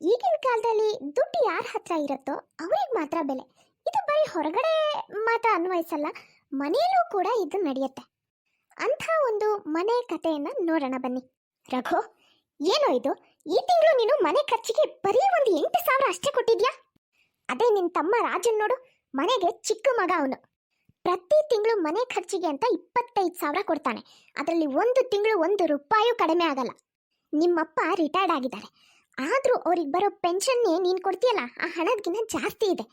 ಈಗಿನ ಕಾಲದಲ್ಲಿ ದುಡ್ಡು ಯಾರ ಹತ್ರ ಇರುತ್ತೋ ಅವ್ರಿಗೆ ಮಾತ್ರ ಬೆಲೆ. ಇದು ಬರೀ ಹೊರಗಡೆ ಮಾತ್ರ ಅನ್ವಯಿಸಲ್ಲ, ಮನೆಯಲ್ಲೂ ಕೂಡ ಇದು ನಡೆಯುತ್ತೆ. ಅಂಥ ಒಂದು ಮನೆ ಕಥೆಯನ್ನು ನೋಡೋಣ ಬನ್ನಿ. ರಘು, ಏನೋ ಇದು? ಈ ತಿಂಗಳು ನೀನು ಮನೆ ಖರ್ಚಿಗೆ ಬರೀ ಒಂದು ಎಂಟು ಸಾವಿರ ಅಷ್ಟೇ ಕೊಟ್ಟಿದ್ಯಾ? ಅದೇ ನಿನ್ ತಮ್ಮ ರಾಜನ್ ನೋಡು, ಮನೆಗೆ ಚಿಕ್ಕ ಮಗ ಅವನು. ಪ್ರತಿ ತಿಂಗಳು ಮನೆ ಖರ್ಚಿಗೆ ಅಂತ ಇಪ್ಪತ್ತೈದು ಸಾವಿರ ಕೊಡ್ತಾನೆ. ಅದರಲ್ಲಿ ಒಂದು ತಿಂಗಳು ಒಂದು ರೂಪಾಯೂ ಕಡಿಮೆ ಆಗಲ್ಲ. ನಿಮ್ಮಪ್ಪ ರಿಟೈರ್ಡ್ ಆಗಿದ್ದಾರೆ. ಆದ್ರೂ ಅವ್ರಿಗೆ ಬರೋ ಪೆನ್ಷನ್ನೇ ನೀನು ಕೊಡ್ತೀಯಲ್ಲ, ಆ ಹಣದಗಿಂತ ಜಾಸ್ತಿ ಇದೆ.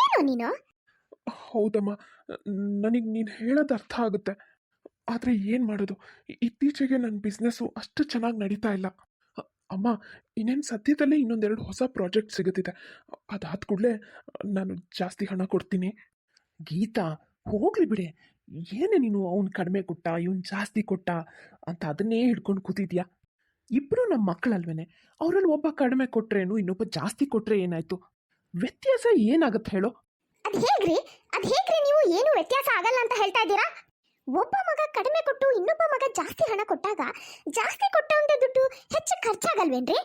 ಏನು ನೀನು? ಹೌದಮ್ಮ, ನನಗೆ ನೀನು ಹೇಳೋದು ಅರ್ಥ ಆಗುತ್ತೆ. ಆದರೆ ಏನು ಮಾಡೋದು? ಇತ್ತೀಚೆಗೆ ನನ್ನ ಬಿಸ್ನೆಸ್ಸು ಅಷ್ಟು ಚೆನ್ನಾಗಿ ನಡೀತಾ ಇಲ್ಲ. ಅಮ್ಮ, ಇನ್ನೇನು ಸದ್ಯದಲ್ಲೇ ಇನ್ನೊಂದೆರಡು ಹೊಸ ಪ್ರಾಜೆಕ್ಟ್ ಸಿಗುತ್ತಿದೆ. ಅದಾದ ಕೂಡಲೇ ನಾನು ಜಾಸ್ತಿ ಹಣ ಕೊಡ್ತೀನಿ. ಗೀತಾ, ಹೋಗ್ಲಿ ಬಿಡಿ. ಏನೇ ನೀನು ಅವ್ನು ಕಡಿಮೆ ಕೊಟ್ಟ, ಇವನು ಜಾಸ್ತಿ ಕೊಟ್ಟ ಅಂತ ಅದನ್ನೇ ಹಿಡ್ಕೊಂಡು ಕೂತಿದ್ಯಾ? ಇಬ್ಬರು ನಮ್ಮ ಮಕ್ಕಳಲ್ವೇನೆ ಅವರಲ್ಲಿ ಒಬ್ಬ ಕಡಿಮೆ ಕೊಟ್ರೇನು, ಇನ್ನೊಬ್ಬ ಜಾಸ್ತಿ ಕೊಟ್ರೆ ಏನಾಯ್ತು? ವ್ಯತ್ಯಾಸ ಏನಾಗುತ್ತೆ ಹೇಳು? ಅದ್ ಹೇಗ್ರಿ? ಅದ್ ಹೇಗ್ರಿ ನೀವು ಏನು ವ್ಯತ್ಯಾಸ ಆಗಲ್ಲ ಅಂತ ಹೇಳ್ತಾ ಇದ್ದೀರಾ? ಒಬ್ಬ ಮಗ ಕಡಿಮೆ ಕೊಟ್ಟು ಇನ್ನೊಬ್ಬ ಮಗ ಜಾಸ್ತಿ ಹಣ ಕೊಟ್ಟಾಗ, ಜಾಸ್ತಿ ಕೊಟ್ಟವಂತ ದುಡ್ಡು ಹೆಚ್ಚು ಖರ್ಚಾಗಲ್ವೇನ್ರಿ?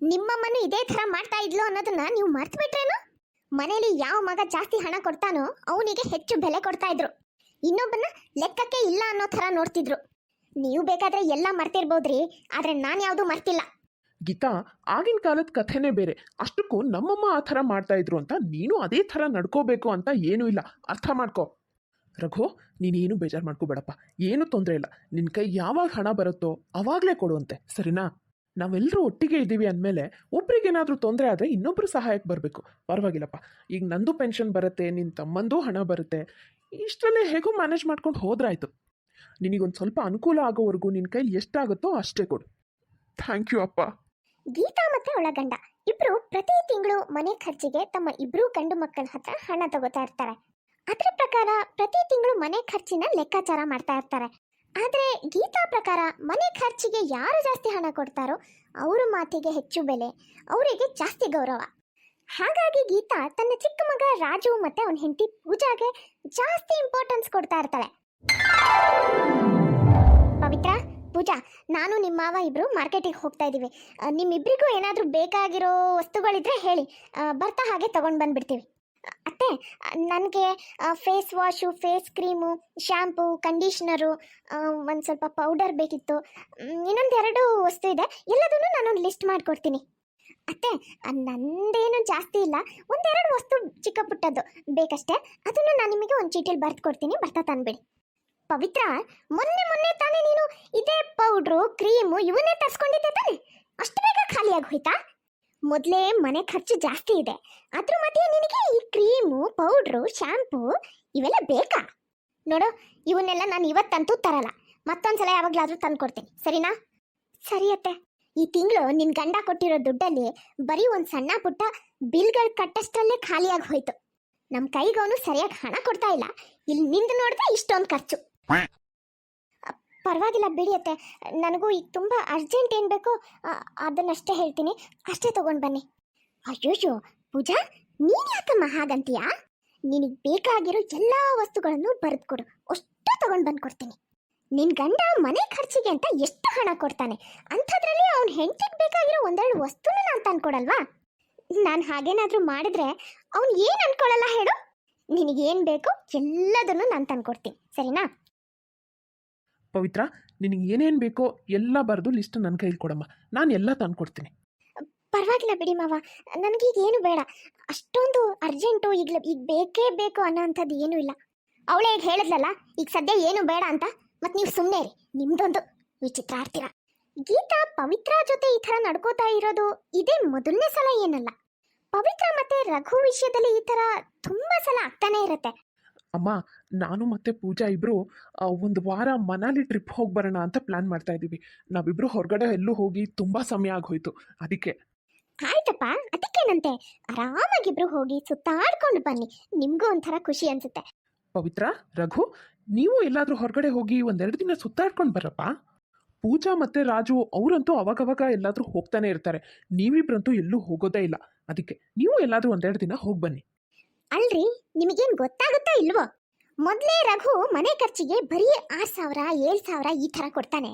ನಿಮ್ಮಮ್ಮನು ಇದೇ ತರ ಮಾಡ್ತಾ ಇದ್ಲು ಅನ್ನೋದನ್ನ ನೀವು ಮರ್ತು ಬಿಟ್ರೇನು ಮನೇಲಿ ಯಾವ ಮಗ ಜಾಸ್ತಿ ಹಣ ಕೊಡ್ತಾನೋ, ಅವನಿಗೆ ಹೆಚ್ಚು ಬೆಲೆ ಕೊಡ್ತಾ ಇದ್ರು. ಇನ್ನೊಬ್ಬನ ಲೆಕ್ಕಕ್ಕೆ ಇಲ್ಲ ಅನ್ನೋ ತರ ನೋಡ್ತಿದ್ರು. ನೀವು ಬೇಕಾದ್ರೆ ಎಲ್ಲ ಮರ್ತಿರ್ಬೋದ್ರಿ, ಆದ್ರೆ ನಾನು ಯಾವ್ದು ಮರ್ತಿಲ್ಲ. ಗೀತಾ, ಆಗಿನ ಕಾಲದ ಕಥೆನೇ ಬೇರೆ. ಅಷ್ಟಕ್ಕೂ ನಮ್ಮಮ್ಮ ಆ ಥರ ಮಾಡ್ತಾ ಇದ್ರು ಅಂತ ನೀನು ಅದೇ ಥರ ನಡ್ಕೋಬೇಕು ಅಂತ ಏನೂ ಇಲ್ಲ. ಅರ್ಥ ಮಾಡ್ಕೋ. ರಘು, ನೀನೇನು ಬೇಜಾರು ಮಾಡ್ಕೋಬೇಡಪ್ಪ. ಏನು ತೊಂದರೆ ಇಲ್ಲ. ನಿನ್ನ ಕೈ ಯಾವಾಗ ಹಣ ಬರುತ್ತೋ ಅವಾಗಲೇ ಕೊಡುವಂತೆ. ಸರಿನಾ? ನಾವೆಲ್ಲರೂ ಒಟ್ಟಿಗೆ ಇದ್ದೀವಿ ಅಂದಮೇಲೆ ಒಬ್ರಿಗೇನಾದರೂ ತೊಂದರೆ ಆದರೆ ಇನ್ನೊಬ್ಬರು ಸಹಾಯಕ್ಕೆ ಬರಬೇಕು. ಪರವಾಗಿಲ್ಲಪ್ಪ. ಈಗ ನಂದು ಪೆನ್ಷನ್ ಬರುತ್ತೆ ನಿನ್ನ ತಮ್ಮಂದೂ ಹಣ ಬರುತ್ತೆ. ಇಷ್ಟರಲ್ಲೇ ಹೇಗೋ ಮ್ಯಾನೇಜ್ ಮಾಡ್ಕೊಂಡು ಹೋದ್ರಾಯ್ತು. ನಿನಗೊಂದು ಸ್ವಲ್ಪ ಅನುಕೂಲ ಆಗೋವರೆಗೂ ನಿನ್ನ ಕೈಲಿ ಎಷ್ಟಾಗುತ್ತೋ ಅಷ್ಟೇ ಕೊಡು. ಥ್ಯಾಂಕ್ ಯು ಅಪ್ಪ. ಗೀತಾ ಮತ್ತೆ ಒಳಗಂಡ ಗಂಡ. ಇಬ್ರು ಪ್ರತಿ ತಿಂಗಳು ಮನೆ ಖರ್ಚಿಗೆ ತಮ್ಮ ಇಬ್ರು ಗಂಡು ಮಕ್ಕಳ ಹತ್ರ ಹಣ ತಗೋತಾ ಇರ್ತಾರೆ. ಅದ್ರ ಪ್ರಕಾರ ಪ್ರತಿ ತಿಂಗಳು ಮನೆ ಖರ್ಚಿನ ಲೆಕ್ಕಾಚಾರ ಮಾಡ್ತಾ ಇರ್ತಾರೆ. ಆದ್ರೆ ಗೀತಾ ಪ್ರಕಾರ ಮನೆ ಖರ್ಚಿಗೆ ಯಾರು ಜಾಸ್ತಿ ಹಣ ಕೊಡ್ತಾರೋ ಅವ್ರ ಮಾತಿಗೆ ಹೆಚ್ಚು ಬೆಲೆ, ಅವರಿಗೆ ಜಾಸ್ತಿ ಗೌರವ. ಹಾಗಾಗಿ ಗೀತಾ ತನ್ನ ಚಿಕ್ಕ ಮಗ ರಾಜು ಮತ್ತೆ ಅವನ ಹೆಂಡತಿ ಪೂಜಾಗೆ ಜಾಸ್ತಿ ಇಂಪಾರ್ಟೆನ್ಸ್ ಕೊಡ್ತಾ ಇರ್ತಾಳೆ. ಪವಿತ್ರ, ಪೂಜಾ, ನಾನು ನಿಮ್ಮ ಮಾವ ಇಬ್ರು ಮಾರ್ಕೆಟಿಗೆ ಹೋಗ್ತಾ ಇದ್ದೀವಿ ನಿಮ್ಮಿಬ್ಬರಿಗೂ ಏನಾದರೂ ಬೇಕಾಗಿರೋ ವಸ್ತುಗಳಿದ್ರೆ ಹೇಳಿ. ಬರ್ತಾ ಹಾಗೆ ತಗೊಂಡು ಬಂದ್ಬಿಡ್ತೀವಿ. ಅತ್ತೆ ನನಗೆ face wash, face cream, shampoo, conditioner ಒಂದು ಸ್ವಲ್ಪ ಪೌಡರ್ ಬೇಕಿತ್ತು. ಇನ್ನೊಂದೆರಡು ವಸ್ತು ಇದೆ. ಎಲ್ಲದನ್ನು ನಾನೊಂದು ಲಿಸ್ಟ್ ಮಾಡಿಕೊಡ್ತೀನಿ. ಅತ್ತೆ ನಂದೇನು ಜಾಸ್ತಿ ಇಲ್ಲ. ಒಂದೆರಡು ವಸ್ತು ಚಿಕ್ಕ ಪುಟ್ಟದ್ದು ಬೇಕಷ್ಟೇ. ಅದನ್ನು ನಾನು ನಿಮಗೆ ಒಂದು ಚೀಟಿಲಿ ಬರೆದು ಕೊಡ್ತೀನಿ. ಬರ್ತಾ ತಂದ್ಬಿಡಿ. ಪವಿತ್ರ, ಮೊನ್ನೆ ಮೊನ್ನೆ ತಾನೇ ನೀನು ಇದೇ ಪೌಡ್ರು, ಕ್ರೀಮು ಇವನ್ನೇ ತರಿಸ್ಕೊಂಡಿದ್ದೆ ತಾನೆ? ಅಷ್ಟು ಬೇಗ ಖಾಲಿಯಾಗಿ ಹೋಯ್ತಾ ಮೊದಲೇ ಮನೆ ಖರ್ಚು ಜಾಸ್ತಿ ಇದೆ. ಅದ್ರ ಮಧ್ಯೆ ನಿನಗೆ ಈ ಕ್ರೀಮು, ಪೌಡ್ರು ಶಾಂಪೂ ಇವೆಲ್ಲ ಬೇಕಾ? ನೋಡು, ಇವನ್ನೆಲ್ಲ ನಾನು ಇವತ್ತಂತೂ ತರಲ್ಲ. ಮತ್ತೊಂದ್ಸಲ ಯಾವಾಗಲಾದರೂ ತಂದು ಕೊಡ್ತೀನಿ ಸರಿನಾ? ಸರಿ ಅತ್ತೆ. ಈ ತಿಂಗಳು ನಿನ್ ಗಂಡ ಕೊಟ್ಟಿರೋ ದುಡ್ಡಲ್ಲಿ ಬರೀ ಒಂದು ಸಣ್ಣ ಪುಟ್ಟ ಬಿಲ್ಗಳು ಕಟ್ಟಷ್ಟಲ್ಲೇ ಖಾಲಿಯಾಗಿ ಹೋಯ್ತು ನಮ್ಮ ಕೈಗವನು ಸರಿಯಾಗಿ ಹಣ ಕೊಡ್ತಾ ಇಲ್ಲ. ಇಲ್ಲಿ ನಿಂದು ನೋಡಿದ್ರೆ ಇಷ್ಟೊಂದು ಖರ್ಚು. ಪರವಾಗಿಲ್ಲ, ಬಿಡಿ ಅತ್ತೆ. ನನಗೂ ಈಗ ತುಂಬ ಅರ್ಜೆಂಟ್ ಏನು ಬೇಕೋ ಅದನ್ನಷ್ಟೇ ಹೇಳ್ತೀನಿ. ಅಷ್ಟೇ ತೊಗೊಂಡು ಬನ್ನಿ. ಅಯ್ಯೋಯ್ಯೋ, ಪೂಜಾ, ನೀನು ಯಾಕಮ್ಮ ಹಾಗಂತೀಯಾ? ನಿನಗೆ ಬೇಕಾಗಿರೋ ಎಲ್ಲ ವಸ್ತುಗಳನ್ನು ಬರೆದು ಕೊಡು ಅಷ್ಟು ತೊಗೊಂಡು ಬಂದು ಕೊಡ್ತೀನಿ. ನಿನ್ನ ಗಂಡ ಮನೆ ಖರ್ಚಿಗೆ ಅಂತ ಎಷ್ಟು ಹಣ ಕೊಡ್ತಾನೆ? ಅಂಥದ್ರಲ್ಲಿ ಅವ್ನ ಹೆಂಡತಿಗೆ ಬೇಕಾಗಿರೋ ಒಂದೆರಡು ವಸ್ತುನ ನಾನು ತಂದ್ಕೊಡಲ್ವಾ? ನಾನು ಹಾಗೇನಾದರೂ ಮಾಡಿದ್ರೆ ಅವ್ನು ಏನು ಅನ್ಕೊಳ್ಳಲ್ಲ ಹೇಳು? ನಿನಗೇನು ಬೇಕು ಎಲ್ಲದನ್ನು ನಾನು ತಂದ್ಕೊಡ್ತೀನಿ. ಸರಿನಾ? ಪವಿತ್ರ ನಿನಗೆ ಏನೇನು ಬೇಕೋ ಎಲ್ಲ ಬರೆದು ಲಿಸ್ಟ್ ನನ್ನ ಕೈಲಿ ಕೊಡಮ್ಮ. ನಾನು ಎಲ್ಲ ತಂದ್ಕೊಡ್ತೀನಿ. ಪರವಾಗಿಲ್ಲ ಬಿಡಿ ಮಾವ. ನನಗೀಗ ಏನು ಬೇಡ. ಅಷ್ಟೊಂದು ಅರ್ಜೆಂಟು ಈಗ ಈಗ ಬೇಕೇ ಬೇಕು ಅನ್ನೋ ಅಂಥದ್ದು ಏನೂ ಇಲ್ಲ. ಅವಳೇ ಈಗ ಹೇಳಿದ್ಲಲ್ಲ ಈಗ ಸದ್ಯ ಏನು ಬೇಡ ಅಂತ ಮತ್ತು ನೀವು ಸುಮ್ಮನೆ ರೀ ನಿಮ್ದೊಂದು ವಿಚಿತ್ರ ಆಡ್ತೀರ. ಗೀತಾ ಪವಿತ್ರ ಜೊತೆ ಈ ಥರ ನಡ್ಕೋತಾ ಇರೋದು ಇದೇ ಮೊದಲನೇ ಸಲ ಏನಲ್ಲ. ಪವಿತ್ರ ಮತ್ತೆ ರಘು ವಿಷಯದಲ್ಲಿ ಈ ಥರ ತುಂಬ ಸಲ ಆಗ್ತಾನೆ ಇರುತ್ತೆ. ಅಮ್ಮ ನಾನು ಮತ್ತೆ ಪೂಜಾ ಇಬ್ಬರು ಒಂದು ವಾರ ಮನಾಲಿ ಟ್ರಿಪ್ ಹೋಗಿ ಬರೋಣ ಅಂತ ಪ್ಲ್ಯಾನ್ ಮಾಡ್ತಾ ಇದ್ದೀವಿ. ನಾವಿಬ್ಬರು ಹೊರಗಡೆ ಎಲ್ಲೂ ಹೋಗಿ ತುಂಬ ಸಮಯ ಆಗೋಯ್ತು. ಅದಕ್ಕೆ. ಆಯ್ತಪ್ಪ. ಅದಕ್ಕೇನಂತೆ? ಆರಾಮಾಗಿಬ್ರು ಹೋಗಿ ಸುತ್ತಾಡ್ಕೊಂಡು ಬನ್ನಿ. ನಿಮ್ಗೂ ಒಂಥರ ಖುಷಿ ಅನ್ಸುತ್ತೆ. ಪವಿತ್ರ ರಘು ನೀವು ಎಲ್ಲಾದರೂ ಹೊರಗಡೆ ಹೋಗಿ ಒಂದೆರಡು ದಿನ ಸುತ್ತಾಡ್ಕೊಂಡು ಬರಪ್ಪ. ಪೂಜಾ ಮತ್ತೆ ರಾಜು ಅವರಂತೂ ಅವಾಗವಾಗ ಎಲ್ಲಾದರೂ ಹೋಗ್ತಾನೆ ಇರ್ತಾರೆ. ನೀವಿಬ್ರಂತೂ ಎಲ್ಲೂ ಹೋಗೋದೇ ಇಲ್ಲ. ಅದಕ್ಕೆ ನೀವು ಎಲ್ಲಾದರೂ ಒಂದೆರಡು ದಿನ ಹೋಗಿ ಬನ್ನಿ. ಅಲ್ರಿ ನಿಮಗೇನ್ ಗೊತ್ತಾಗುತ್ತಾ ಇಲ್ವೋ? ಮೊದಲೇ ರಘು ಮನೆ ಖರ್ಚಿಗೆ ಬರೀ ಆರು ಸಾವಿರ, ಏಳು ಸಾವಿರ ಈ ಥರ ಕೊಡ್ತಾನೆ.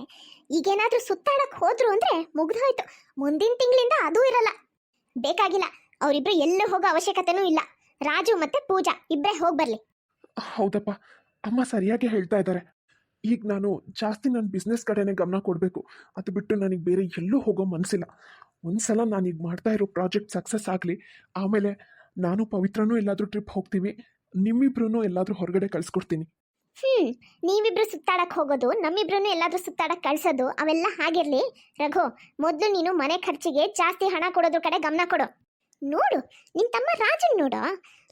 ಈಗೇನಾದರೂ ಸುತ್ತಾಡಕ್ಕೆ ಹೋದ್ರು ಅಂದರೆ ಮುಗ್ದೋಯ್ತು ಮುಂದಿನ ತಿಂಗಳಿಂದ ಅದೂ ಇರಲ್ಲ. ಬೇಕಾಗಿಲ್ಲ. ಅವರಿಬ್ರು ಎಲ್ಲೂ ಹೋಗೋ ಅವಶ್ಯಕತೆನೂ ಇಲ್ಲ. ರಾಜು ಮತ್ತೆ ಪೂಜಾ ಇಬ್ಬರೇ ಹೋಗಿ ಬರಲಿ. ಹೌದಪ್ಪ. ಅಮ್ಮ ಸರಿಯಾಗಿ ಹೇಳ್ತಾ ಇದ್ದಾರೆ. ಈಗ ನಾನು ಜಾಸ್ತಿ ನನ್ನ ಬಿಸ್ನೆಸ್ ಕಡೆನೇ ಗಮನ ಕೊಡಬೇಕು. ಅದು ಬಿಟ್ಟು ನನಗೆ ಬೇರೆ ಎಲ್ಲೂ ಹೋಗೋ ಮನಸ್ಸಿಲ್ಲ ಒಂದ್ಸಲ ನಾನೀಗ ಮಾಡ್ತಾ ಇರೋ ಪ್ರಾಜೆಕ್ಟ್ ಸಕ್ಸಸ್ ಆಗಲಿ, ಆಮೇಲೆ ನಾನು ಪವಿತ್ರನೂ ಎಲ್ಲಾದರೂ ಟ್ರಿಪ್ ಹೋಗ್ತೀವಿ. ನಿಮ್ಮಿಬ್ರು ಎಲ್ಲಾದರೂ ಹೊರಗಡೆ ಕಳಿಸ್ಕೊಡ್ತೀನಿ. ಹ್ಮ್ ನೀವಿಬ್ರು ಸುತ್ತಾಡಕ್ ಹೋಗೋದು ನಮ್ಮಿಬ್ರು ಎಲ್ಲಾದ್ರೂ ಸುತ್ತಾಡಕ್ ಕಳ್ಸೋದು ಅವೆಲ್ಲ ಹಾಗಿರ್ಲಿ. ರಘು ಮೊದ್ಲು ನೀನು ಮನೆ ಖರ್ಚಿಗೆ ಜಾಸ್ತಿ ಹಣ ಕೊಡೋದ್ರ ಕಡೆ ಗಮನ ಕೊಡು. ನೋಡು ನಿನ್ ತಮ್ಮ ರಾಜನ್ ನೋಡು.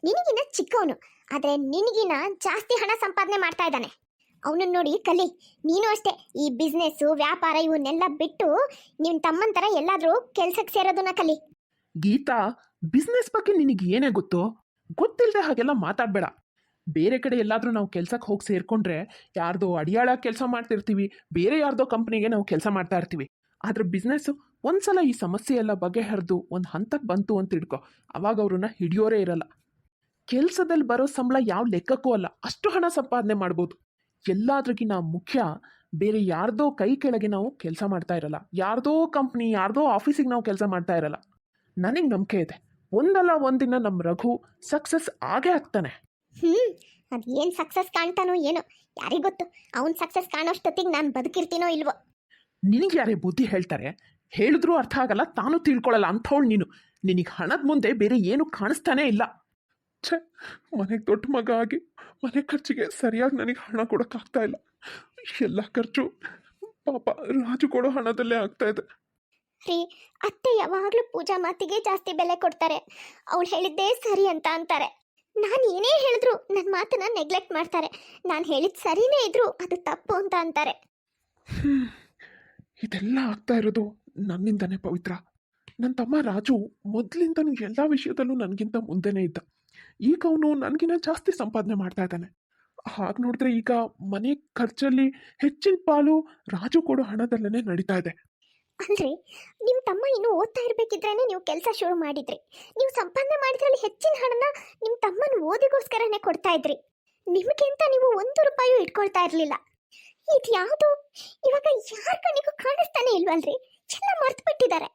ನಿನಗಿನ ಚಿಕ್ಕವನು ಆದ್ರೆ ನಿನಗಿನ ಜಾಸ್ತಿ ಹಣ ಸಂಪಾದನೆ ಮಾಡ್ತಾ ಇದ್ದಾನೆ. ಅವನನ್ನ ನೋಡಿ ಕಲಿ ನೀನು ಅಷ್ಟೇ ಈ ಬಿಸ್ನೆಸ್ಸು ವ್ಯಾಪಾರ ಇವನ್ನೆಲ್ಲ ಬಿಟ್ಟು ನಿನ್ ತಮ್ಮನ ತರ ಎಲ್ಲಾದ್ರೂ ಕೆಲ್ಸಕ್ಕೆ ಸೇರೋದನ್ನ ಕಲಿ. ಗೀತಾ ಬಿಸ್ನೆಸ್ ಬಗ್ಗೆ ನಿನಗೆ ಏನೇ ಗೊತ್ತು? ಗೊತ್ತಿಲ್ಲದೆ ಹಾಗೆಲ್ಲ ಮಾತಾಡಬೇಡ. ಬೇರೆ ಕಡೆ ಎಲ್ಲಾದರೂ ನಾವು ಕೆಲ್ಸಕ್ಕೆ ಹೋಗಿ ಸೇರಿಕೊಂಡ್ರೆ ಯಾರ್ದೋ ಅಡಿಯಾಳ ಕೆಲಸ ಮಾಡ್ತಿರ್ತೀವಿ, ಬೇರೆ ಯಾರ್ದೋ ಕಂಪ್ನಿಗೆ ನಾವು ಕೆಲಸ ಮಾಡ್ತಾ ಇರ್ತೀವಿ. ಆದರೆ ಬಿಸ್ನೆಸ್ಸು ಒಂದ್ಸಲ ಈ ಸಮಸ್ಯೆ ಎಲ್ಲ ಬಗೆಹರಿದು ಒಂದು ಹಂತಕ್ಕೆ ಬಂತು ಅಂತ ಇಡ್ಕೊ ಅವಾಗ ಅವ್ರನ್ನ ಹಿಡಿಯೋರೇ ಇರಲ್ಲ. ಕೆಲಸದಲ್ಲಿ ಬರೋ ಸಂಬಳ ಯಾವ ಲೆಕ್ಕಕ್ಕೂ ಅಲ್ಲ, ಅಷ್ಟು ಹಣ ಸಂಪಾದನೆ ಮಾಡ್ಬೋದು. ಎಲ್ಲಾದ್ರಿಗಿನ ಮುಖ್ಯ ಬೇರೆ ಯಾರ್ದೋ ಕೈ ಕೆಳಗೆ ನಾವು ಕೆಲಸ ಮಾಡ್ತಾ ಇರಲ್ಲ. ಯಾರ್ದೋ ಕಂಪ್ನಿ, ಯಾರ್ದೋ ಆಫೀಸಿಗೆ ನಾವು ಕೆಲಸ ಮಾಡ್ತಾ ಇರಲ್ಲ. ನನಗೆ ನಂಬಿಕೆ ಇದೆ. ಒಂದಲ್ಲ ಒಂದಿನ ನಮ್ಮ ರಘು ಸಕ್ಸಸ್ ಆಗೇ ಆಗ್ತಾನೆ. ಹ್ಮ್ ಅದ್ ಏನ್ ಸಕ್ಸಸ್ ಕಾಣ್ತಾನೋ ಏನೋ ಯಾರಿಗೊತ್ತು ಅವನ್ ಸಕ್ಸಸ್ ಕಾಣೋಷ್ಟೊತ್ತಿಗೆ ನಾನು ಬದುಕಿರ್ತೀನೋ ಇಲ್ವೋ? ನಿನಗೆ ಯಾರೇ ಬುದ್ಧಿ ಹೇಳ್ತಾರೆ ಹೇಳಿದ್ರೂ ಅರ್ಥ ಆಗಲ್ಲ ತಾನು ತಿಳ್ಕೊಳ್ಳಲ್ಲ ಅಂಥವಳು ನೀನು. ನಿನಗೆ ಹಣದ ಮುಂದೆ ಬೇರೆ ಏನು ಕಾಣಿಸ್ತಾನೇ ಇಲ್ಲ. ಛ ಮನೆಗೆ ದೊಡ್ಡ ಮಗ ಆಗಿ ಮನೆ ಖರ್ಚಿಗೆ ಸರಿಯಾಗಿ ನನಗೆ ಹಣ ಕೊಡೋಕ್ಕಾಗ್ತಾ ಇಲ್ಲ. ಎಲ್ಲ ಖರ್ಚು ಪಾಪ ರಾಜು ಕೊಡೋ ಹಣದಲ್ಲೇ ಆಗ್ತಾ ಇದೆ. ರೀ, ಅತ್ತೆ ಯಾವಾಗಲೂ ಪೂಜಾ ಮಾತಿಗೆ ಜಾಸ್ತಿ ಬೆಲೆ ಕೊಡ್ತಾರೆ. ಅವಳು ಹೇಳಿದ್ದೇ ಸರಿ ಅಂತ ಅಂತಾರೆ. ನಾನು ಏನೇ ಹೇಳಿದ್ರು ನನ್ನ ಮಾತನ್ನ ನೆಗ್ಲೆಕ್ಟ್ ಮಾಡ್ತಾರೆ. ನಾನು ಹೇಳಿದ ಸರಿನೇ ಇದ್ರು ಅದು ತಪ್ಪು ಅಂತ ಅಂತಾರೆ. ಇದೆಲ್ಲ ಆಗ್ತಾ ಇರೋದು ನನ್ನಿಂದನೇ ಪವಿತ್ರ. ನನ್ನ ತಮ್ಮ ರಾಜು ಮೊದಲಿಂದನೂ ಎಲ್ಲ ವಿಷಯದಲ್ಲೂ ನನಗಿಂತ ಮುಂದೆನೇ ಇದ್ದ. ಈಗ ಅವನು ನನಗಿನ್ನ ಜಾಸ್ತಿ ಸಂಪಾದನೆ ಮಾಡ್ತಾ ಇದ್ದಾನೆ. ಹಾಗೆ ನೋಡಿದ್ರೆ ಈಗ ಮನೆ ಖರ್ಚಲ್ಲಿ ಹೆಚ್ಚಿನ ಪಾಲು ರಾಜು ಕೊಡೋ ಹಣದಲ್ಲೇ ನಡೀತಾ ಇದೆ. ಅಂದ್ರೆ ನಿಮ್ಮ ತಮ್ಮ ಇನ್ನು ಓದ್ತಾ ಇರಬೇಕಿದ್ರೇ ನೀವು ಕೆಲಸ ಶುರು ಮಾಡಿದ್ರಿ. ನೀವು ಸಂಪಾದನೆ ಮಾಡಿದ್ರಲ್ಲಿ ಹೆಚ್ಚಿನ ಹಣನ ನಿಮ್ಮ ತಮ್ಮನ ಓದಿಗೋಸ್ಕರನೇ ಕೊಡ್ತಾ ಇದ್ರಿ. ನಿಮಗೆ ಅಂತ ನೀವು ಒಂದು ರೂಪಾಯಿ ಇಟ್ಕೊಳ್ತಾ ಇರ್ಲಿಲ್ಲ. ಇದ್ಯಾವುದು? ಇವಾಗ ಯಾರ ಕಣ್ಣಿಗೂ ಕಾಣಿಸ್ತಾನೆ ಇಲ್ವಲ್ರಿ? ಎಲ್ಲ ಮರ್ತು ಬಿಟ್ಟಿದ್ದಾರೆ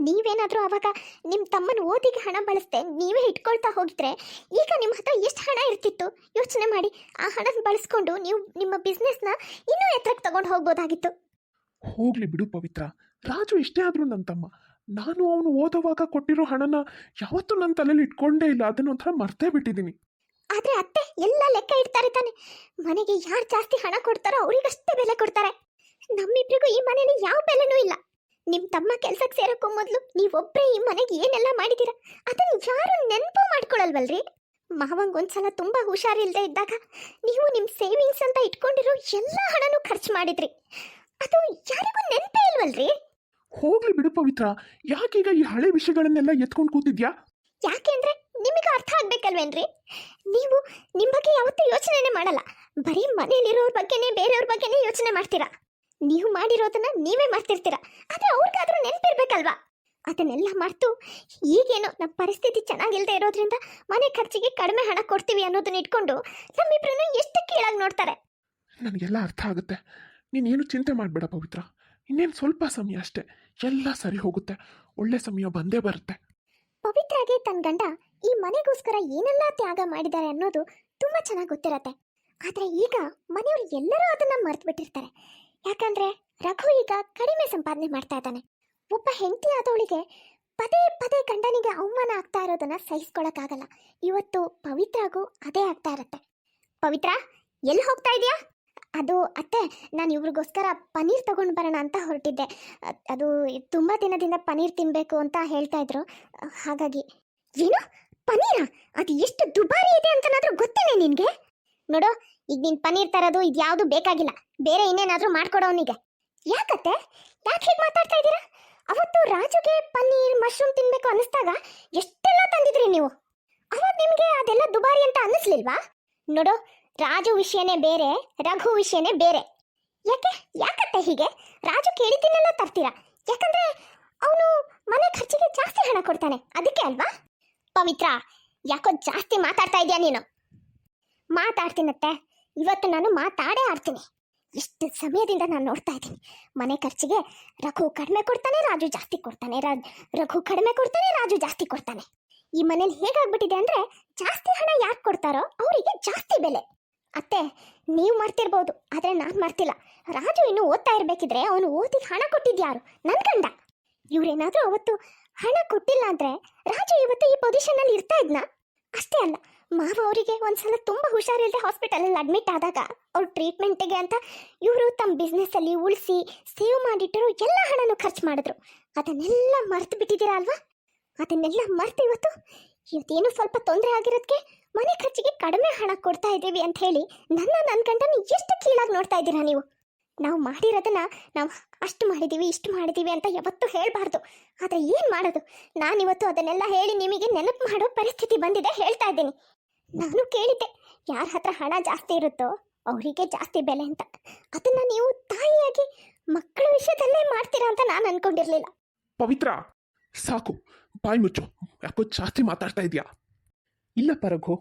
ನೀವೇನಾದರೂ ಅವಾಗ ನಿಮ್ಮ ತಮ್ಮನ ಓದಿಗೆ ಹಣ ಬಳಸ್ದೆ ನೀವೇ ಇಟ್ಕೊಳ್ತಾ ಹೋಗಿದ್ರೆ ಈಗ ನಿಮ್ಮ ಹತ್ರ ಎಷ್ಟು ಹಣ ಇರ್ತಿತ್ತು? ಯೋಚನೆ ಮಾಡಿ. ಆ ಹಣನ ಬಳಸ್ಕೊಂಡು ನೀವು ನಿಮ್ಮ ಬಿಸ್ನೆಸ್ನ ಇನ್ನೂ ಎತ್ತರಕ್ಕೆ ತಗೊಂಡು ಹೋಗ್ಬೋದಾಗಿತ್ತು. ಹೋಗ್ಲಿ ಬಿಡು ಪವಿತ್ರ. ರಾಜು ಇಷ್ಟೇ ಆದರೂ ನನ್ನ ತಮ್ಮ. ನಾನು ಅವನು ಓದುವಾಗ ಕೊಟ್ಟಿರೋ ಹಣನ ಯಾವತ್ತೂ ನನ್ನ ತಲೆಯಲ್ಲಿ ಇಟ್ಕೊಂಡೇ ಇಲ್ಲ. ಅದನ್ನ ಒಂಥರ ಮರ್ತೇ ಬಿಟ್ಟಿದ್ದೀನಿ ಆದ್ರೆ ಅತ್ತೆ ಎಲ್ಲ ಲೆಕ್ಕ ಇಡ್ತಾರೆ ತಾನೆ. ಮನೆಗೆ ಯಾರು ಜಾಸ್ತಿ ಹಣ ಕೊಡ್ತಾರೋ ಅವ್ರಿಗಷ್ಟೇ ಬೆಲೆ ಕೊಡ್ತಾರೆ. ನಮ್ಮಿಬ್ರಿಗೂ ಈ ಮನೇಲಿ ಯಾವ ಬೆಲೆನೂ ಇಲ್ಲ. ನಿಮ್ಮ ತಮ್ಮ ಕೆಲ್ಸಕ್ಕೆ ಸೇರಕ್ಕೂ ಮೊದಲು ನೀವೊಬ್ಬರೇ ಈ ಮನೆಗೆ ಏನೆಲ್ಲ ಮಾಡಿದೀರ? ಅದನ್ನ ಯಾರು ನೆನಪು ಮಾಡ್ಕೊಳಲ್ವಲ್ರಿ? ಮಾವಂಗ್ ಒಂದ್ಸಲ ತುಂಬಾ ಹುಷಾರಿಲ್ದೆ ಇದ್ದಾಗ ನೀವು ನಿಮ್ ಸೇವಿಂಗ್ಸ್ ಅಂತ ಇಟ್ಕೊಂಡಿರೋ ಎಲ್ಲ ಹಣನೂ ಖರ್ಚು ಮಾಡಿದ್ರಿ. ಅದು ಯಾರಿಗೂ ನೆನಪೇ ಇಲ್ವಲ್ರಿ? ಹೋಗ್ಲಿ ಬಿಡು ಪವಿತ್ರ. ಯಾಕೀಗ ಈ ಹಳೆ ವಿಷಯಗಳನ್ನೆಲ್ಲ ಎತ್ಕೊಂಡು ಕೂತಿದ್ಯಾ? ಯಾಕೆಂದ್ರೆ ನಿಮಗೆ ಅರ್ಥ ಆಗ್ಬೇಕಲ್ವೇನ್ರಿ? ನೀವು ನಿಮ್ಮ ಬಗ್ಗೆ ಯಾವತ್ತೂ ಯೋಚನೆನೇ ಮಾಡಲ್ಲ. ಬರೀ ಮನೆಯಲ್ಲಿರೋರ್ ಬಗ್ಗೆನೇ ಬೇರೆಯವ್ರ ಬಗ್ಗೆನೇ ಯೋಚನೆ ಮಾಡ್ತೀರಾ? ನೀವು ಮಾಡಿರೋದನ್ನ ನೀವೇ ಮಾಡ್ತಿರ್ತೀರಾ? ಆದ್ರೆ ಅವ್ರಿಗಾದ್ರೂ ನೆನಪಿರ್ಬೇಕಲ್ವಾ? ಅದನ್ನೆಲ್ಲ ಮರ್ತು ಈಗೇನೋ ನಮ್ಮ ಪರಿಸ್ಥಿತಿ ಚೆನ್ನಾಗಿಲ್ದೇ ಇರೋದ್ರಿಂದ ಮನೆ ಖರ್ಚಿಗೆ ಕಡಿಮೆ ಹಣ ಕೊಡ್ತೀವಿ ಅನ್ನೋದನ್ನ ಇಟ್ಕೊಂಡು ನಮ್ಮಿಬ್ರನ್ನ ಎಷ್ಟು ಕೀಳಾಗಿ ನೋಡ್ತಾರೆ? ನನಗೆಲ್ಲ ಅರ್ಥ ಆಗುತ್ತೆ. ನೀನೇನು ಚಿಂತೆ ಮಾಡಬೇಡ ಪವಿತ್ರ. ಇನ್ನೇನು ಸ್ವಲ್ಪ ಸಮಯ ಅಷ್ಟೇ. ಎಲ್ಲ ಸರಿ ಹೋಗುತ್ತೆ. ಒಳ್ಳೆ ಸಮಯ ಬಂದೇ ಬರುತ್ತೆ. ಪವಿತ್ರಾಗೆ ತನ್ನ ಗಂಡ ಈ ಮನೆಗೋಸ್ಕರ ಏನೆಲ್ಲ ತ್ಯಾಗ ಮಾಡಿದ್ದಾರೆ ಅನ್ನೋದು ತುಂಬಾ ಚೆನ್ನಾಗಿ ಗೊತ್ತಿರತ್ತೆ. ಆದ್ರೆ ಈಗ ಮನೆಯವರು ಎಲ್ಲರೂ ಅದನ್ನ ಮರ್ತು ಬಿಟ್ಟಿರ್ತಾರೆ ಯಾಕಂದ್ರೆ ರಘು ಈಗ ಕಡಿಮೆ ಸಂಪಾದನೆ ಮಾಡ್ತಾ ಇದ್ದಾನೆ. ಒಬ್ಬ ಹೆಂಡತಿ ಆದವಳಿಗೆ ಪದೇ ಪದೇ ಗಂಡನಿಗೆ ಅವಮಾನ ಆಗ್ತಾ ಇರೋದನ್ನ ಸಹಿಸ್ಕೊಳಕ್ಕಾಗಲ್ಲ. ಇವತ್ತು ಪವಿತ್ರಾಗೂ ಅದೇ ಆಗ್ತಾ ಇರತ್ತೆ. ಪವಿತ್ರ, ಎಲ್ಲಿ ಹೋಗ್ತಾ ಇದೀಯಾ? ಅದು ಅತ್ತೆ, ನಾನು ಇವ್ರಿಗೋಸ್ಕರ ಪನ್ನೀರ್ ತಗೊಂಡು ಬರೋಣ ಅಂತ ಹೊರಟಿದ್ದೆ. ಅದು ತುಂಬ ದಿನದಿಂದ ಪನ್ನೀರ್ ತಿನ್ನಬೇಕು ಅಂತ ಹೇಳ್ತಾ ಇದ್ರು. ಹಾಗಾಗಿ, ಏನು? ಪನ್ನೀರ? ಅದು ಎಷ್ಟು ದುಬಾರಿ ಇದೆ ಅಂತನಾದರೂ ಗೊತ್ತೇನೆ ನಿನಗೆ? ನೋಡು, ಈಗ ನೀನು ಪನ್ನೀರ್ ತರೋದು ಇದ್ಯಾವುದು ಬೇಕಾಗಿಲ್ಲ. ಬೇರೆ ಇನ್ನೇನಾದರೂ ಮಾಡ್ಕೊಡೋ ಅವನಿಗೆ. ಯಾಕತ್ತೆ? ಯಾಕೆ ಹೀಗೆ ಮಾತಾಡ್ತಾ ಇದ್ದೀರಾ? ಅವತ್ತು ರಾಜುಗೆ ಪನ್ನೀರ್, ಮಶ್ರೂಮ್ ತಿನ್ಬೇಕು ಅನ್ನಿಸ್ದಾಗ ಎಷ್ಟೆಲ್ಲ ತಂದಿದ್ರಿ ನೀವು? ಅವಾಗ ನಿಮಗೆ ಅದೆಲ್ಲ ದುಬಾರಿ ಅಂತ ಅನ್ನಿಸ್ಲಿಲ್ವಾ? ನೋಡು ರಾಜು ವಿಷಯನೇ ಬೇರೆ, ರಘು ವಿಷಯನೇ ಬೇರೆ. ಯಾಕೆ, ಯಾಕತ್ತೆ ಹೀಗೆ? ರಾಜು ಕೇಳಿದ್ದನ್ನೆಲ್ಲ ತರ್ತೀರಾ? ಯಾಕಂದ್ರೆ ಅವನು ಮನೆ ಖರ್ಚಿಗೆ ಜಾಸ್ತಿ ಹಣ ಕೊಡ್ತಾನೆ. ಅದಕ್ಕೆ ಅಲ್ವಾ? ಪವಿತ್ರ, ಯಾಕೋ ಜಾಸ್ತಿ ಮಾತಾಡ್ತಾ ಇದೀಯ ನೀನು? ಮಾತಾಡ್ತೀನತ್ತೆ. ಇವತ್ತು ನಾನು ಮಾತಾಡೇ ಆಡ್ತೀನಿ. ಎಷ್ಟು ಸಮಯದಿಂದ ನಾನು ನೋಡ್ತಾ ಇದ್ದೀನಿ. ಮನೆ ಖರ್ಚಿಗೆ ರಘು ಕಡಿಮೆ ಕೊಡ್ತಾನೆ, ರಾಜು ಜಾಸ್ತಿ ಕೊಡ್ತಾನೆ. ರಘು ಕಡಿಮೆ ಕೊಡ್ತಾನೆ, ರಾಜು ಜಾಸ್ತಿ ಕೊಡ್ತಾನೆ. ಈ ಮನೇಲಿ ಹೇಗಾಗ್ಬಿಟ್ಟಿದೆ ಅಂದ್ರೆ ಜಾಸ್ತಿ ಹಣ ಯಾಕೆ ಕೊಡ್ತಾರೋ ಅವರಿಗೆ ಜಾಸ್ತಿ ಬೆಲೆ. ಅತ್ತೆ, ನೀವು ಮಾಡ್ತಿರ್ಬೋದು ಆದರೆ ನಾನು ಮಾಡ್ತಿಲ್ಲ ರಾಜು ಇನ್ನು ಓದ್ತಾ ಇರಬೇಕಿದ್ರೆ ಅವನು ಓದಿ ಹಣ ಕೊಟ್ಟಿದ್ಯಾರು ನನ್ನ ಗಂಡ. ಇವರೇನಾದರೂ ಅವತ್ತು ಹಣ ಕೊಟ್ಟಿಲ್ಲ ಅಂದರೆ ರಾಜು ಇವತ್ತು ಈ ಪೊಸಿಷನಲ್ಲಿ ಇರ್ತಾ ಇದ್ನಾ? ಅಷ್ಟೇ ಅಲ್ಲ, ಮಾವ ಅವರಿಗೆ ಒಂದ್ಸಲ ತುಂಬ ಹುಷಾರಿಲ್ಲದೆ ಹಾಸ್ಪಿಟಲಲ್ಲಿ ಅಡ್ಮಿಟ್ ಆದಾಗ ಅವ್ರ ಟ್ರೀಟ್ಮೆಂಟಿಗೆ ಅಂತ ಇವರು ತಮ್ಮ ಬಿಸ್ನೆಸ್ಸಲ್ಲಿ ಉಳಿಸಿ, ಸೇವ್ ಮಾಡಿಟ್ಟರು ಎಲ್ಲ ಹಣನೂ ಖರ್ಚು ಮಾಡಿದ್ರು. ಅದನ್ನೆಲ್ಲ ಮರ್ತು ಬಿಟ್ಟಿದ್ದೀರಾ ಅಲ್ವಾ? ಅದನ್ನೆಲ್ಲ ಮರ್ತು ಇವತ್ತು? ಇವತ್ತೇನು ಸ್ವಲ್ಪ ತೊಂದರೆ ಆಗಿರೋದಕ್ಕೆ ಮನೆ ಖರ್ಚಿಗೆ ಕಡಿಮೆ ಹಣ ಕೊಡ್ತಾ ಇದ್ದೀವಿ ಅಂತ ಹೇಳಿ ನನ್ನ ನನ್ನ ಗಂಡನ ಎಷ್ಟು ಕೀಳಾಗಿ ನೋಡ್ತಾ ಇದ್ದೀರಾ ನೀವು? ನಾವು ಮಾಡಿರೋದನ್ನ ನಾವು ಅಷ್ಟು ಮಾಡಿದ್ದೀವಿ ಇಷ್ಟು ಮಾಡಿದ್ದೀವಿ ಅಂತ ಯಾವತ್ತೂ ಹೇಳಬಾರ್ದು. ಆದರೆ ಏನು ಮಾಡೋದು? ನಾನಿವತ್ತು ಅದನ್ನೆಲ್ಲ ಹೇಳಿ ನಿಮಗೆ ನೆನಪು ಮಾಡೋ ಪರಿಸ್ಥಿತಿ ಬಂದಿದೆ ಹೇಳ್ತಾ ಇದ್ದೀನಿ. ನಾನು ಕೇಳಿದ್ದೆ, ಯಾರ ಹತ್ರ ಹಣ ಜಾಸ್ತಿ ಇರುತ್ತೋ ಅವರಿಗೆ ಜಾಸ್ತಿ ಬೆಲೆ ಅಂತ. ಅದನ್ನ ನೀವು ತಾಯಿಯಾಗಿ ಮಕ್ಕಳ ವಿಷಯದಲ್ಲೇ ಮಾಡ್ತೀರಾ ಅಂತ ನಾನು ಅನ್ಕೊಂಡಿರ್ಲಿಲ್ಲ. ಪವಿತ್ರ, ಸಾಕು. ಬಾಯಿ ಮುಚ್ಚು. ಯಾಕೋ ಜಾಸ್ತಿ ಮಾತಾಡ್ತಾ ಇದೆಯಾ? ಇಲ್ಲಪ್ಪ ರಘು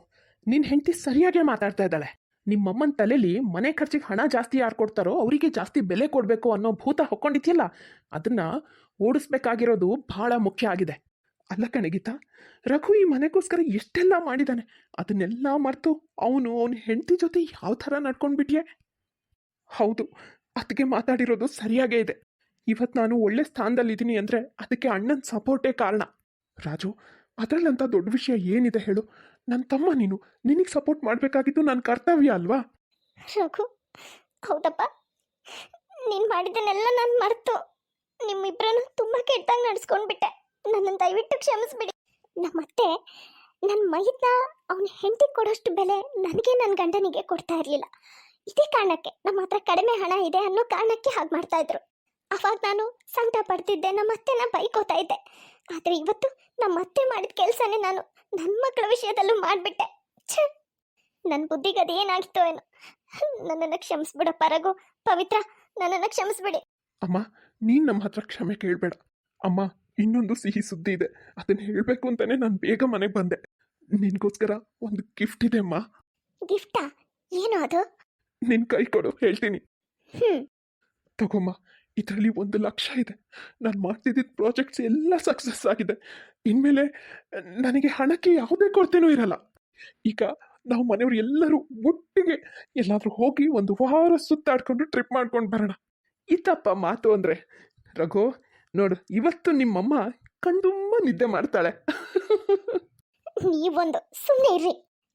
ನಿನ್ನ ಹೆಂಡತಿ ಸರಿಯಾಗೇ ಮಾತಾಡ್ತಾ ಇದ್ದಾಳೆ. ನಿಮ್ಮಮ್ಮನ ತಲೆಯಲ್ಲಿ ಮನೆ ಖರ್ಚಿಗೆ ಹಣ ಜಾಸ್ತಿ ಯಾರು ಕೊಡ್ತಾರೋ ಅವರಿಗೆ ಜಾಸ್ತಿ ಬೆಲೆ ಕೊಡಬೇಕು ಅನ್ನೋ ಭೂತ ಹೊಕ್ಕೊಂಡಿದ್ಯಲ್ಲ ಅದನ್ನ ಓಡಿಸ್ಬೇಕಾಗಿರೋದು ಬಹಳ ಮುಖ್ಯ ಆಗಿದೆ. ಅಲ್ಲ ಕಣಗೀತಾ ರಘು ಈ ಮನೆಗೋಸ್ಕರ ಎಷ್ಟೆಲ್ಲ ಮಾಡಿದ್ದಾನೆ ಅದನ್ನೆಲ್ಲ ಮರೆತು ಅವನು ಅವನ ಹೆಂಡತಿ ಜೊತೆ ಯಾವ ಥರ ನಡ್ಕೊಂಡ್ಬಿಟ್ಯೆ? ಹೌದು ಅದಕ್ಕೆ ಮಾತಾಡಿರೋದು ಸರಿಯಾಗೇ ಇದೆ. ಇವತ್ತು ನಾನು ಒಳ್ಳೆ ಸ್ಥಾನದಲ್ಲಿದ್ದೀನಿ ಅಂದರೆ ಅದಕ್ಕೆ ಅಣ್ಣನ ಸಪೋರ್ಟೇ ಕಾರಣ. ರಾಜು ಅದರಲ್ಲಂತ ದೊಡ್ಡ ವಿಷಯ ಏನಿದೆ ಹೇಳು? ನನ್ನ ತಮ್ಮ ನೀನು, ನಿನಗೆ ಸಪೋರ್ಟ್ ಮಾಡಬೇಕಾಗಿದ್ದು ನನ್ನ ಕರ್ತವ್ಯ ಅಲ್ವಾ? ರಘು, ಹೌದಪ್ಪ. ನೀನು ಮಾಡಿದ್ದನ್ನೆಲ್ಲ ನಾನು ಮರೆತು. ನಿಮ್ಮಿಬ್ಬರನ್ನು ತುಂಬ ಕೆಟ್ಟಾಗಿ ನಡೆಸ್ಕೊಂಡ್ಬಿಟ್ಟೆ. ನನ್ನನ್ನು ದಯವಿಟ್ಟು ಕ್ಷಮಿಸ್ಬಿಡಿ. ನಮ್ಮತ್ತೆ ನನ್ನ ಮೈದ್ನ ಅವನ ಹೆಂಡತಿಗೆ ಕೊಡೋಷ್ಟು ಬೆಲೆ ನನಗೆ ನನ್ನ ಗಂಡನಿಗೆ ಕೊಡ್ತಾ ಇರಲಿಲ್ಲ. ಇದೇ ಕಾರಣಕ್ಕೆ ನಮ್ಮ ಹತ್ರ ಕಡಿಮೆ ಹಣ ಇದೆ ಅನ್ನೋ ಕಾರಣಕ್ಕೆ ಹಾಗೆ ಮಾಡ್ತಾ ಇದ್ರು. ಅವಾಗ ನಾನು ಸಂಕಟ ಪಡ್ತಿದ್ದೆ ನಮ್ಮ ಅತ್ತೆನ ಬೈಕೋತಾ ಇದ್ದೆ. ಆದರೆ ಇವತ್ತು ನಮ್ಮ ಅತ್ತೆ ಮಾಡಿದ ಕೆಲಸನೇ ನಾನು ನನ್ನ ಮಕ್ಕಳ ವಿಷಯದಲ್ಲೂ ಮಾಡಿಬಿಟ್ಟೆ. ಛೇ! ನನ್ನ ಬುದ್ಧಿಗೆ ಅದೇನಾಗಿತ್ತೋ ಏನೋ. ನನ್ನನ್ನು ಕ್ಷಮಿಸ್ಬಿಡ ಪರಗು. ಪವಿತ್ರ ನನ್ನನ್ನು ಕ್ಷಮಿಸ್ಬಿಡಿ. ಅಮ್ಮ ನೀನು ನಮ್ಮ ಹತ್ರ ಕ್ಷಮೆ ಕೇಳಬೇಡ. ಅಮ್ಮ ಇನ್ನೊಂದು ಸಿಹಿ ಸುದ್ದಿ ಇದೆ. ಅದನ್ನು ಹೇಳಬೇಕು ಅಂತಾನೆ ನಾನು ಬೇಗ ಮನೆಗೆ ಬಂದೆ. ನಿನಗೋಸ್ಕರ ಒಂದು ಗಿಫ್ಟ್ ಇದೆ ಅಮ್ಮ. ಗಿಫ್ಟಾ? ಏನು ಅದು? ನಿನ್ನ ಕೈ ಕೊಡು ಹೇಳ್ತೀನಿ. ಹ್ಞೂ ತಗೊಮ್ಮ. ಇದರಲ್ಲಿ ಒಂದು ಲಕ್ಷ ಇದೆ. ನಾನು ಮಾಡ್ತಿದ್ದಿದ್ದ ಪ್ರಾಜೆಕ್ಟ್ಸ್ ಎಲ್ಲ ಸಕ್ಸಸ್ ಆಗಿದೆ. ಇನ್ಮೇಲೆ ನನಗೆ ಹಣಕ್ಕೆ ಯಾವುದೇ ಕೊರತೆನೂ ಇರಲ್ಲ. ಈಗ ನಾವು ಮನೆಯವರು ಎಲ್ಲರೂ ಒಟ್ಟಿಗೆ ಎಲ್ಲಾದರೂ ಹೋಗಿ ಒಂದು ವಾರ ಸುತ್ತಾಡ್ಕೊಂಡು ಟ್ರಿಪ್ ಮಾಡ್ಕೊಂಡು ಬರೋಣ. ಇತ್ತಪ್ಪ ಮಾತು ಅಂದರೆ, ರಘು, ನೋಡು, ಇವತ್ತು ನಿಮ್ಮಮ್ಮ ಕಣ್ತುಂಬ ನಿದ್ದೆ ಮಾಡ್ತಾಳೆ. ನೀವೊಂದು ಸುಮ್ಮನೆ ಇರ್ರಿ.